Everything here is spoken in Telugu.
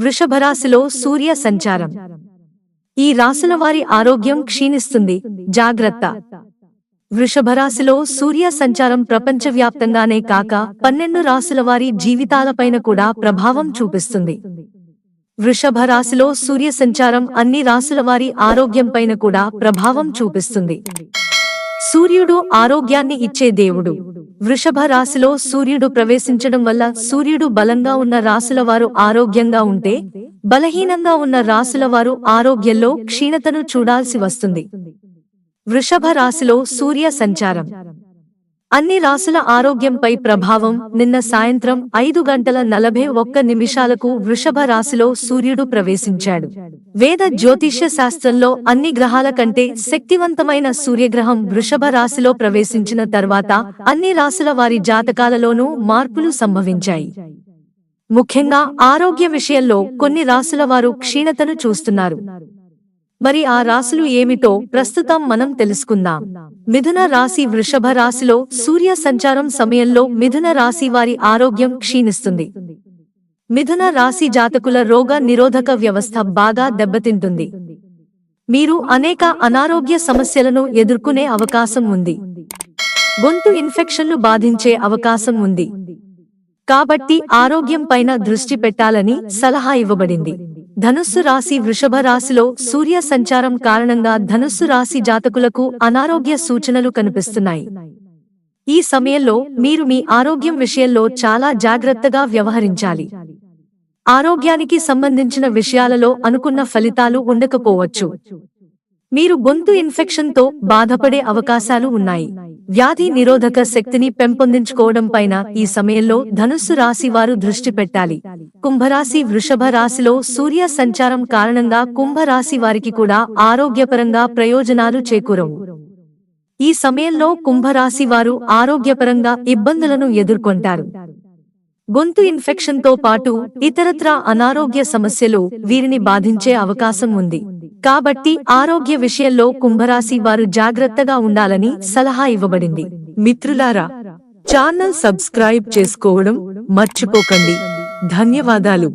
వృషభరాశిలో సూర్య సంచారం. ఈ రాశుల వారి ఆరోగ్యం క్షీణిస్తుంది. జాగ్రత్త. వృషభరాశిలో సూర్య సంచారం ప్రపంచవ్యాప్తంగానే కాక పన్నెండు రాశుల వారి జీవితాలపైన కూడా ప్రభావం చూపిస్తుంది. వృషభ రాశిలో సూర్య సంచారం అన్ని రాశుల వారి ఆరోగ్యంపైన కూడా ప్రభావం చూపిస్తుంది. సూర్యుడు ఆరోగ్యాన్ని ఇచ్చే దేవుడు. వృషభ రాశిలో సూర్యుడు ప్రవేశించడం వల్ల సూర్యుడు బలంగా ఉన్న రాశుల వారు ఆరోగ్యంగా ఉంటే బలహీనంగా ఉన్న రాశుల వారు ఆరోగ్యంలో క్షీణతను చూడాల్సి వస్తుంది. వృషభ రాశిలో సూర్య సంచారం. అన్ని రాశుల ఆరోగ్యంపై ప్రభావం నిన్న సాయంత్రం ఐదు గంటల నలభై ఒక్క నిమిషాలకు వృషభ రాశిలో సూర్యుడు ప్రవేశించాడు. వేద జ్యోతిష్య శాస్త్రంలో అన్ని గ్రహాల కంటే శక్తివంతమైన సూర్యగ్రహం వృషభ రాశిలో ప్రవేశించిన తర్వాత అన్ని రాశుల వారి జాతకాలలోనూ మార్పులు సంభవించాయి. ముఖ్యంగా ఆరోగ్య విషయంలో కొన్ని రాశుల వారు క్షీణతను చూస్తున్నారు. మరి ఆ రాశులు ఏమిటో ప్రస్తుతం మనం తెలుసుకుందాం. మిథున రాశి వృషభ రాశిలో సూర్య సంచారం సమయంలో మిథున రాశి వారి ఆరోగ్యం క్షీణిస్తుంది. మిథున రాశి జాతకుల రోగ నిరోధక వ్యవస్థ బాగా దెబ్బతింటుంది. మీరు అనేక అనారోగ్య సమస్యలను ఎదుర్కొనే అవకాశం ఉంది. గొంతు ఇన్ఫెక్షన్లు బాధించే అవకాశం ఉంది. కాబట్టి ఆరోగ్యం పైన దృష్టి పెట్టాలని సలహా ఇవ్వబడింది. ధనుస్సు రాశి వృషభ రాశిలో సూర్య సంచారం కారణంగా ధనుస్సు రాశి జాతకులకు అనారోగ్య సూచనలు కనిపిస్తున్నాయి. ఈ సమయంలో మీరు మీ ఆరోగ్యం విషయంలో చాలా జాగ్రత్తగా వ్యవహరించాలి. ఆరోగ్యానికి సంబంధించిన విషయాలలో అనుకున్న ఫలితాలు ఉండకపోవచ్చు. మీరు గొంతు ఇన్ఫెక్షన్తో బాధపడే అవకాశాలు ఉన్నాయి. వ్యాధి నిరోధక శక్తిని పెంపొందించుకోవడం పైన ఈ సమయంలో ధనుస్సు రాశి వారు దృష్టి పెట్టాలి. కుంభరాశి వృషభ రాశిలో సూర్య సంచారం కారణంగా కుంభరాశి వారికి కూడా ఆరోగ్యపరంగా ప్రయోజనాలు చేకూరవు. ఈ సమయంలో కుంభరాశి వారు ఆరోగ్యపరంగా ఇబ్బందులను ఎదుర్కొంటారు. గొంతు ఇన్ఫెక్షన్తో పాటు ఇతరత్రా అనారోగ్య సమస్యలు వీరిని బాధించే అవకాశం ఉంది. కాబట్టి ఆరోగ్య విషయంలో కుంభరాశి వారు జాగ్రత్తగా ఉండాలని సలహా ఇవ్వబడింది. మిత్రులారా ఛానల్ సబ్స్క్రైబ్ చేసుకోవడం మర్చిపోకండి. ధన్యవాదాలు.